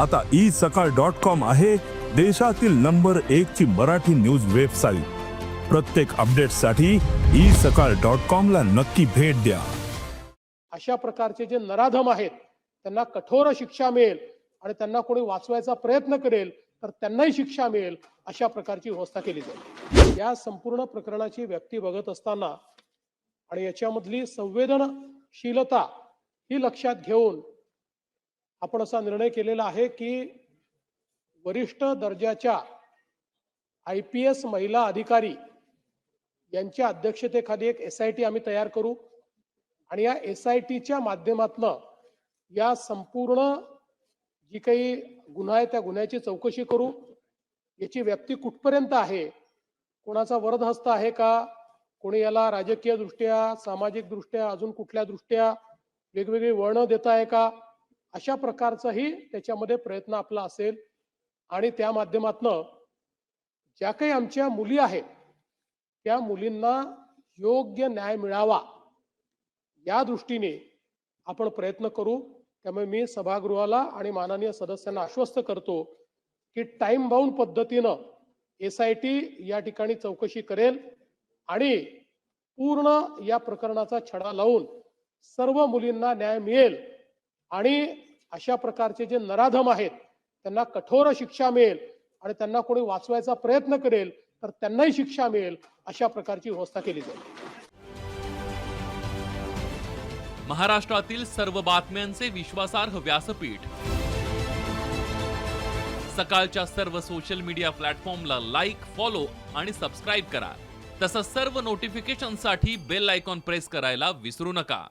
आता ई सकाळ dot com आहे देशातील नंबर एक ची मराठी न्यूज वेबसाईट. प्रत्येक अपडेटसाठी ई सकाळ डॉट कॉम ला नक्की भेट द्या. अशा प्रकारचे जे नराधम आहेत त्यांना कठोर शिक्षा मिळेल आणि त्यांना कोणी वाचवायचा प्रयत्न करेल तर त्यांनाही शिक्षा मिळेल अशा प्रकारची व्यवस्था केली जाईल. या संपूर्ण प्रकरणाची व्यक्ती बघत असताना आणि याच्यामधली संवेदनशीलता ही लक्षात घेऊन आपण असा निर्णय केलेला आहे की वरिष्ठ दर्जाच्या आय पी एस महिला अधिकारी यांच्या अध्यक्षतेखाली एक एस आय टी आम्ही तयार करू. आणि या एस आय टीच्या माध्यमातनं या संपूर्ण जी काही गुन्हा आहे त्या गुन्ह्याची चौकशी करू. याची व्याप्ती कुठपर्यंत आहे? कोणाचा वरदहस्त आहे का? कोणी याला राजकीय दृष्ट्या सामाजिक दृष्ट्या अजून कुठल्या दृष्ट्या वेगवेगळी वळणं देत आहे का? अशा प्रकारचाही त्याच्यामध्ये प्रयत्न आपला असेल. आणि त्या माध्यमातनं ज्या काही आमच्या मुली आहेत त्या मुलींना योग्य न्याय मिळावा या दृष्टीने आपण प्रयत्न करू. त्यामुळे मी सभागृहाला आणि माननीय सदस्यांना आश्वस्त करतो की टाइम बाउंड पद्धतीनं एस आय टी या ठिकाणी चौकशी करेल आणि पूर्ण या प्रकरणाचा छडा लावून सर्व मुलींना न्याय मिळेल. आणि अशा प्रकारचे जे नराधम आहेत त्यांना कठोर शिक्षा मिळेल आणि त्यांना कोणी वाचवायचा प्रयत्न करेल तर त्यांनाही शिक्षा मिळेल अशा प्रकारची व्यवस्था केली जाईल. महाराष्ट्रातील सर्व बातम्यांचे विश्वासार्ह व्यासपीठ. सकाळच्या सर्व सोशल मीडिया प्लॅटफॉर्मला लाईक फॉलो आणि सबस्क्राईब करा. तसंच सर्व नोटिफिकेशनसाठी बेल आयकॉन प्रेस करायला विसरू नका.